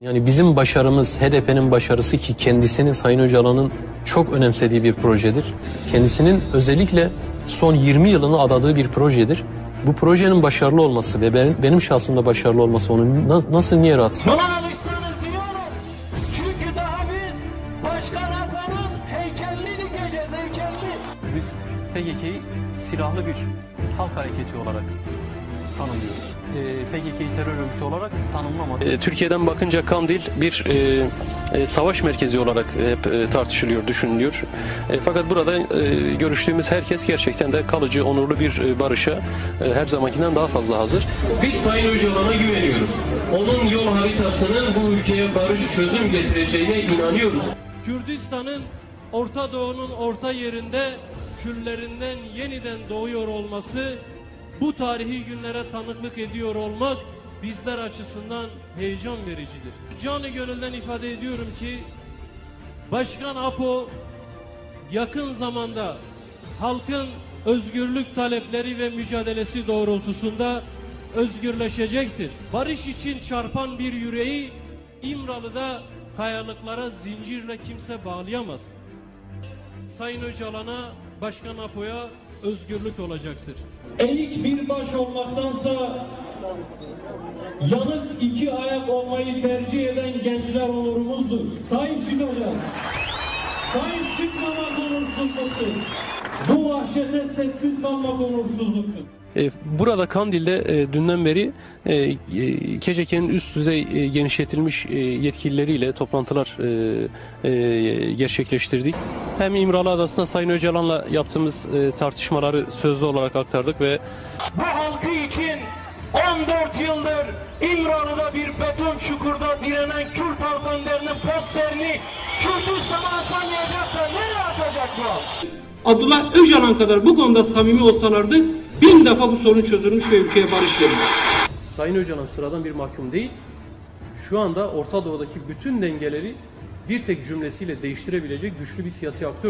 Yani bizim başarımız, HDP'nin başarısı ki kendisinin Sayın Öcalan'ın çok önemsediği bir projedir. Kendisinin özellikle son 20 yılını adadığı bir projedir. Bu projenin başarılı olması ve benim, benim şahsımda başarılı olması onu na- nasıl niye rahatsız? Buna alışsanız iyi olur. Çünkü daha biz Başkan Apo'nun heykelini dikeceğiz heykelini. Biz PKK'yı silahlı bir halk hareketi olarak tanımlıyoruz. Ee, PKK'yı terör örgütü olarak tanımlamadık. E, Türkiye'den bakınca Kandil bir e, e, savaş merkezi olarak hep e, tartışılıyor, düşünülüyor. E, fakat burada e, görüştüğümüz herkes gerçekten de kalıcı, onurlu bir e, barışa e, her zamankinden daha fazla hazır. Biz Sayın Öcalan'a güveniyoruz. Onun yol haritasının bu ülkeye barış çözüm getireceğine inanıyoruz. Kürdistan'ın Orta Doğu'nun orta yerinde küllerinden yeniden doğuyor olması, bu tarihi günlere tanıklık ediyor olmak bizler açısından heyecan vericidir. Canı gönülden ifade ediyorum ki Başkan Apo yakın zamanda halkın özgürlük talepleri ve mücadelesi doğrultusunda özgürleşecektir. Barış için çarpan bir yüreği İmralı'da kayalıklara zincirle kimse bağlayamaz. Sayın Öcalan'a, Başkan Apo'ya özgürlük olacaktır. Eğik bir baş olmaktansa yanık iki ayak olmayı tercih eden gençler onurumuzdur. Sahip çıkacağız. Sahip çıkmamak onursuzluktur. Bu vahşete sessiz kalmak onursuzluktur. E, Burada Kandil'de e, dünden beri e, KCK'nin üst düzey genişletilmiş yetkilileriyle toplantılar gerçekleştirdik. Hem İmralı Adası'nda Sayın Öcalan'la yaptığımız e, tartışmaları sözlü olarak aktardık ve Bu halkı için 14 yıldır İmralı'da bir beton çukurda direnen Kürt halk önderinin posterini Kürtistan'a asamayacak da nereye asacak bu? Abdullah Öcalan kadar bu konuda samimi olsalardı bin defa bu sorun çözülmüş ve ülkeye barış gelmiş. Sayın Öcalan sıradan bir mahkum değil. Şu anda Orta Doğu'daki bütün dengeleri bir tek cümlesiyle değiştirebilecek güçlü bir siyasi aktör.